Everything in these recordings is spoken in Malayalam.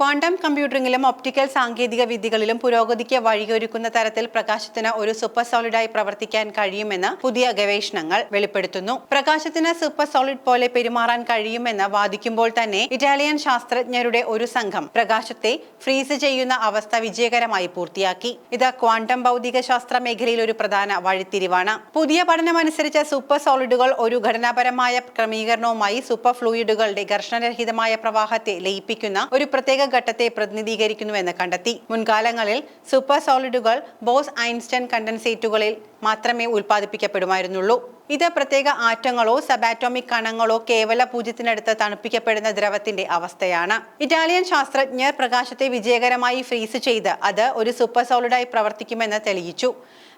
ക്വാണ്ടം കമ്പ്യൂട്ടിംഗിലും ഒപ്റ്റിക്കൽ സാങ്കേതിക വിദ്യകളിലും പുരോഗതിക്ക് വഴിയൊരുക്കുന്ന തരത്തിൽ പ്രകാശത്തിന് ഒരു സൂപ്പർ സോളിഡായി പ്രവർത്തിക്കാൻ കഴിയുമെന്ന് പുതിയ ഗവേഷണങ്ങൾ വെളിപ്പെടുത്തുന്നു. പ്രകാശത്തിന് സൂപ്പർ സോളിഡ് പോലെ പെരുമാറാൻ കഴിയുമെന്ന് വാദിക്കുമ്പോൾ തന്നെ ഇറ്റാലിയൻ ശാസ്ത്രജ്ഞരുടെ ഒരു സംഘം പ്രകാശത്തെ ഫ്രീസ് ചെയ്യുന്ന അവസ്ഥ വിജയകരമായി പൂർത്തിയാക്കി. ഇത് ക്വാണ്ടം ഭൗതിക ശാസ്ത്ര മേഖലയിൽ ഒരു പ്രധാന വഴിത്തിരിവാണ്. പുതിയ പഠനമനുസരിച്ച് സൂപ്പർ സോളിഡുകൾ ഒരു ഘടനാപരമായ ക്രമീകരണവുമായി സൂപ്പർ ഫ്ലൂയിഡുകളുടെ ഘർഷണരഹിതമായ പ്രവാഹത്തെ ലയിപ്പിക്കുന്ന ഒരു പ്രത്യേക ഘട്ടത്തെ പ്രതിനിധീകരിക്കുന്നുവെന്ന് കണ്ടെത്തി. മുൻകാലങ്ങളിൽ സൂപ്പർ സോളിഡുകൾ ബോസ് ഐൻസ്റ്റൈൻ കണ്ടൻസേറ്റുകളിൽ മാത്രമേ ഉൽപ്പാദിപ്പിക്കപ്പെടുമായിരുന്നുള്ളൂ. ഇത് പ്രത്യേക ആറ്റങ്ങളോ സബാറ്റോമിക് കണങ്ങളോ കേവല പൂജ്യത്തിനടുത്ത് തണുപ്പിക്കപ്പെടുന്ന ദ്രവത്തിന്റെ അവസ്ഥയാണ്. ഇറ്റാലിയൻ ശാസ്ത്രജ്ഞർ പ്രകാശത്തെ വിജയകരമായി ഫ്രീസ് ചെയ്ത് അത് ഒരു സൂപ്പർ സോളിഡായി പ്രവർത്തിക്കുമെന്ന് തെളിയിച്ചു.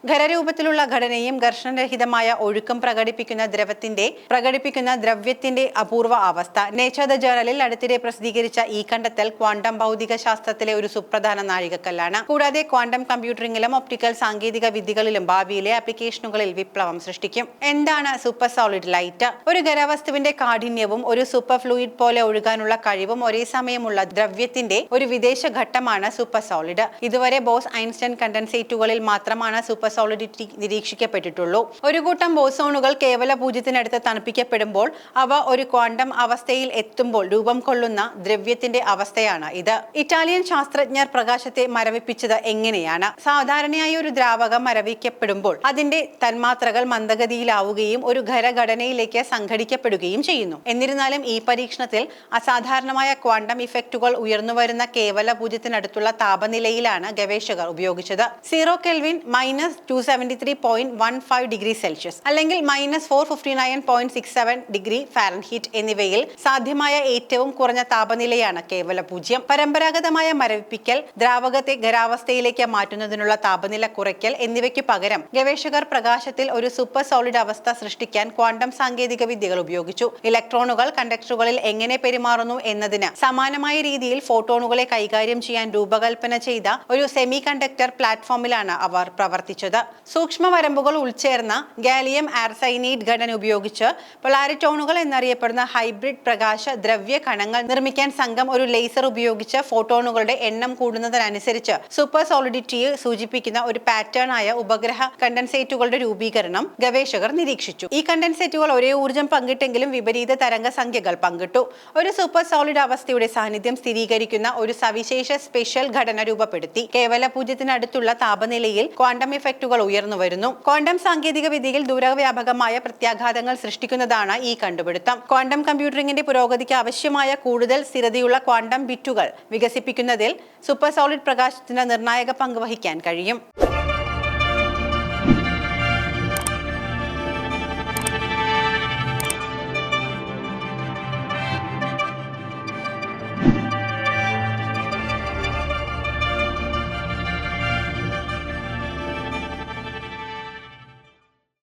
ഖരരൂപത്തിലുള്ള ഘടനയും ഘർഷണരഹിതമായ ഒഴുക്കും പ്രകടിപ്പിക്കുന്ന ദ്രവത്തിന്റെ പ്രകടിപ്പിക്കുന്ന ദ്രവ്യത്തിന്റെ അപൂർവ അവസ്ഥ. നേച്ചർ ദ ജേണലിൽ അടുത്തിടെ പ്രസിദ്ധീകരിച്ച ഈ കണ്ടെത്തൽ ക്വാണ്ടം ഭൗതിക ശാസ്ത്രത്തിലെ ഒരു സുപ്രധാന നാഴികക്കല്ലാണ്. കൂടാതെ ക്വാണ്ടം കമ്പ്യൂട്ടറിംഗിലും ഒപ്റ്റിക്കൽ സാങ്കേതിക വിദ്യകളിലും ഭാവിയിലെ ആപ്ലിക്കേഷനുകളിൽ വിപ്ലവം സൃഷ്ടിക്കും. എന്താണ് സൂപ്പർ സോളിഡ് ലൈറ്റ്? ഒരു ഖരവസ്തുവിന്റെ കാഠിന്യവും ഒരു സൂപ്പർ ഫ്ലൂയിഡ് പോലെ ഒഴുകാനുള്ള കഴിവും ഒരേ സമയമുള്ള ദ്രവ്യത്തിന്റെ ഒരു വിദേശ ഘട്ടമാണ് സൂപ്പർ സോളിഡ്. ഇതുവരെ ബോസ് ഐൻസ്റ്റൈൻ കണ്ടൻസേറ്റുകളിൽ മാത്രമാണ് സൂപ്പർ സോളിഡിറ്റി നിരീക്ഷിക്കപ്പെട്ടിട്ടുള്ളൂ. ഒരു കൂട്ടം ബോസോണുകൾ കേവല പൂജ്യത്തിനടുത്ത് തണുപ്പിക്കപ്പെടുമ്പോൾ അവ ഒരു ക്വാണ്ടം അവസ്ഥയിൽ എത്തുമ്പോൾ രൂപം കൊള്ളുന്ന ദ്രവ്യത്തിന്റെ അവസ്ഥയാണ് ഇത്. ഇറ്റാലിയൻ ശാസ്ത്രജ്ഞർ പ്രകാശത്തെ മരവിപ്പിച്ചത് എങ്ങനെയാണ്? സാധാരണയായി ഒരു ദ്രാവകം മരവിക്കപ്പെടുമ്പോൾ അതിന്റെ തന്മാത്രകൾ മന്ദഗതിയിലാവുകയും ഒരു ഘരഘടനയിലേക്ക് സംഘടിക്കപ്പെടുകയും ചെയ്യുന്നു. എന്നിരുന്നാലും ഈ പരീക്ഷണത്തിൽ അസാധാരണമായ ക്വാണ്ടം ഇഫക്റ്റുകൾ ഉയർന്നുവരുന്ന കേവല പൂജ്യത്തിനടുത്തുള്ള താപനിലയിലാണ് ഗവേഷകർ ഉപയോഗിച്ചത്. Zero kelvin minus two seventy three point one five degree Celsius അല്ലെങ്കിൽ minus four fifty nine point six seven degree Fahrenheit എന്നിവയിൽ സാധ്യമായ ഏറ്റവും കുറഞ്ഞ താപനിലയാണ് കേവല പൂജ്യം. പരമ്പരാഗതമായ മരവിപ്പിക്കൽ ദ്രാവകത്തെ ഖരാവസ്ഥയിലേക്ക് മാറ്റുന്നതിനുള്ള താപനില കുറയ്ക്കൽ എന്നിവയ്ക്ക് പകരം ഗവേഷകർ പ്രകാശത്തിൽ ഒരു സൂപ്പർ സോളിഡ് അവസ്ഥ സൃഷ്ടിക്കാൻ ക്വാണ്ടം സാങ്കേതിക വിദ്യകൾ ഉപയോഗിച്ചു. ഇലക്ട്രോണുകൾ കണ്ടക്ടറുകളിൽ എങ്ങനെ പെരുമാറുന്നു എന്നതിന് സമാനമായ രീതിയിൽ ഫോട്ടോണുകളെ കൈകാര്യം ചെയ്യാൻ രൂപകൽപ്പന ചെയ്ത ഒരു സെമി കണ്ടക്ടർ പ്ലാറ്റ്ഫോമിലാണ് അവർ പ്രവർത്തിച്ചത്. സൂക്ഷ്മ വരമ്പുകൾ ഉൾച്ചേർന്ന ഗാലിയം ആർസൈനൈഡ് ഘടന ഉപയോഗിച്ച് പൊളാരിറ്റോണുകൾ എന്നറിയപ്പെടുന്ന ഹൈബ്രിഡ് പ്രകാശ ദ്രവ്യ കണങ്ങൾ നിർമ്മിക്കാൻ സംഘം ഒരു ലേസർ ഉപയോഗിച്ച് ഫോട്ടോണുകളുടെ എണ്ണം കൂടുന്നതിനനുസരിച്ച് സൂപ്പർ സോളിഡിറ്റിയെ സൂചിപ്പിക്കുന്ന ഒരു പാറ്റേൺ ആയ ഉപഗ്രഹ കണ്ടൻസേറ്റുകളുടെ രൂപീകരണം ഗവേഷകർ നിരീക്ഷിച്ചു. ഈ കണ്ടൻസേറ്റുകൾ ഒരേ ഊർജം പങ്കിട്ടെങ്കിലും വിപരീത തരംഗ സംഖ്യകൾ പങ്കിട്ടു. ഒരു സൂപ്പർ സോളിഡ് അവസ്ഥയുടെ സാന്നിധ്യം സ്ഥിരീകരിക്കുന്ന ഒരു സവിശേഷ സ്പെഷ്യൽ ഘടന രൂപപ്പെടുത്തി. കേവല പൂജ്യത്തിനടുത്തുള്ള താപനിലയിൽ ക്വാണ്ടം ഇഫക്റ്റുകൾ ഉയർന്നു വരുന്നു. ക്വാണ്ടം സാങ്കേതിക വിദ്യയിൽ ദൂരവ്യാപകമായ പ്രത്യാഘാതങ്ങൾ സൃഷ്ടിക്കുന്നതാണ് ഈ കണ്ടുപിടുത്തം. ക്വാണ്ടം കമ്പ്യൂട്ടറിംഗിന്റെ പുരോഗതിക്ക് ആവശ്യമായ കൂടുതൽ സ്ഥിരതയുള്ള ക്വാണ്ടം ബിറ്റുകൾ വികസിപ്പിക്കുന്നതിൽ സൂപ്പർ സോളിഡ് പ്രകാശത്തിന് നിർണായക പങ്ക് വഹിക്കാൻ കഴിയും.